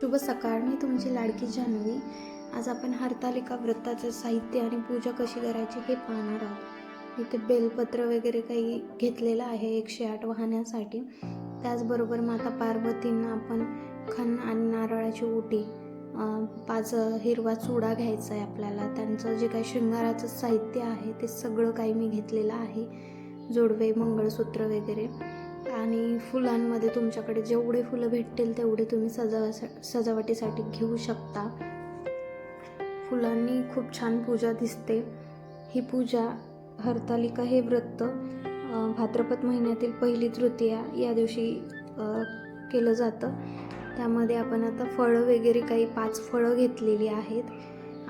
शुभ सकाळ. मी तुमची लाडकी जान्हवी आज आपण हरतालिका व्रताचं साहित्य आणि पूजा कशी करायची हे पाहणार आहोत. इथे बेलपत्र वगैरे काही घेतलेलं आहे एकशे आठ वाहण्यासाठी त्याचबरोबर माता पार्वतींना आपण खण आणि नारळाची ओटी पाच हिरवा चुडा घ्यायचा आहे आपल्याला. त्यांचं जे काही शृंगाराचं साहित्य आहे ते सगळं काही मी घेतलेलं आहे. जोडवे मंगळसूत्र वगैरे. आणि फुलांमध्ये तुमच्याकडे जेवढे फुलं भेटतील तेवढे तुम्ही सजावा सजावटीसाठी घेऊ शकता. फुलांनी खूप छान पूजा दिसते. ही पूजा हरतालिका हे व्रत भाद्रपद महिन्यातील पहिली तृतीया या दिवशी केलं जातं. त्यामध्ये आपण आता फळं वगैरे काही पाच फळं घेतलेली आहेत.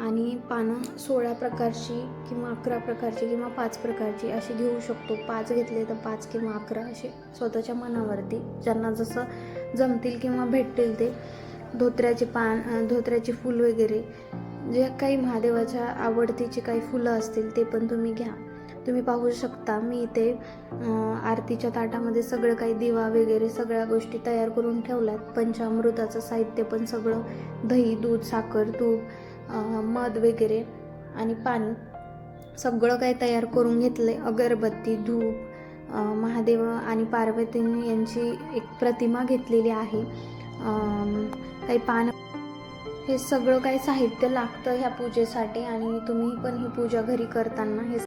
आणि पानं सोळा प्रकारची किंवा अकरा प्रकारची किंवा पाच प्रकारची अशी घेऊ शकतो. पाच घेतले तर पाच किंवा अकरा असे स्वतःच्या मनावरती. ज्यांना जसं जमतील किंवा भेटतील ते धोत्र्याचे पान धोत्र्याचे फूल वगैरे जे काही महादेवाच्या आवडतीचे काही फुलं असतील ते पण तुम्ही घ्या. तुम्ही पाहू शकता मी इथे आरतीच्या ताटामध्ये सगळं काही दिवा वगैरे सगळ्या गोष्टी तयार करून ठेवल्यात. पंचामृताचं साहित्य पण सगळं दही दूध साखर तूप मध वगैरे आणि पाणी सगळं काही तयार करून घेतलं आहे अगरबत्ती धूप महादेव आणि पार्वतींनी यांची एक प्रतिमा घेतलेली आहे. काही पान हे सगळं काही साहित्य लागतं ह्या पूजेसाठी आणि तुम्ही पण ही पूजा घरी करताना हे